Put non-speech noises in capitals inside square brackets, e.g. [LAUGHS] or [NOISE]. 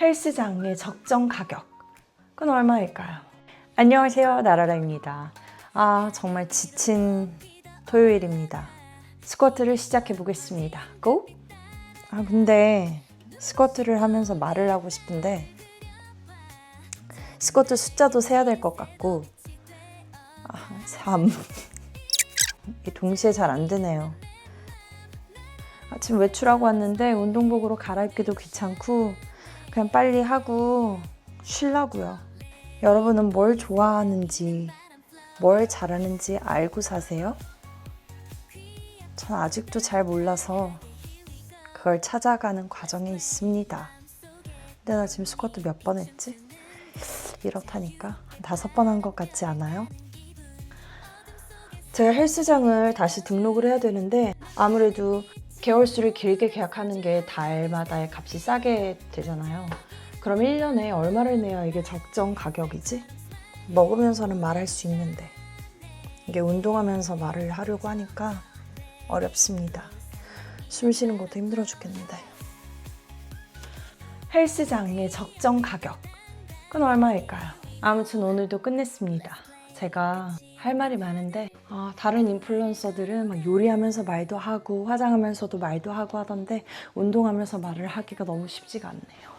헬스장의 적정 가격. 그건 얼마일까요? 안녕하세요. 나라라입니다. 아, 정말 지친 토요일입니다. 스쿼트를 시작해 보겠습니다. 고! 아, 근데 스쿼트를 하면서 말을 하고 싶은데 스쿼트 숫자도 세야 될 것 같고 아, 3 [LAUGHS] 이게 동시에 잘 안 되네요. 아침 외출하고 왔는데 운동복으로 갈아입기도 귀찮고 그냥 빨리 하고 쉬려고요. 여러분은 뭘 좋아하는지 뭘 잘하는지 알고 사세요? 전 아직도 잘 몰라서 그걸 찾아가는 과정에 있습니다. 근데 나 지금 스쿼트 몇 번 했지? 이렇다니까 한 다섯 번 한 것 같지 않아요? 제가 헬스장을 다시 등록을 해야 되는데 아무래도 개월수를 길게 계약하는 게 달마다의 값이 싸게 되잖아요. 그럼 1년에 얼마를 내야 이게 적정 가격이지? 먹으면서는 말할 수 있는데 이게 운동하면서 말을 하려고 하니까 어렵습니다. 숨 쉬는 것도 힘들어 죽겠는데. 헬스장의 적정 가격. 그건 얼마일까요? 아무튼 오늘도 끝냈습니다. 제가 할 말이 많은데 아, 다른 인플루언서들은 막 요리하면서 말도 하고 화장하면서도 말도 하고 하던데 운동하면서 말을 하기가 너무 쉽지가 않네요.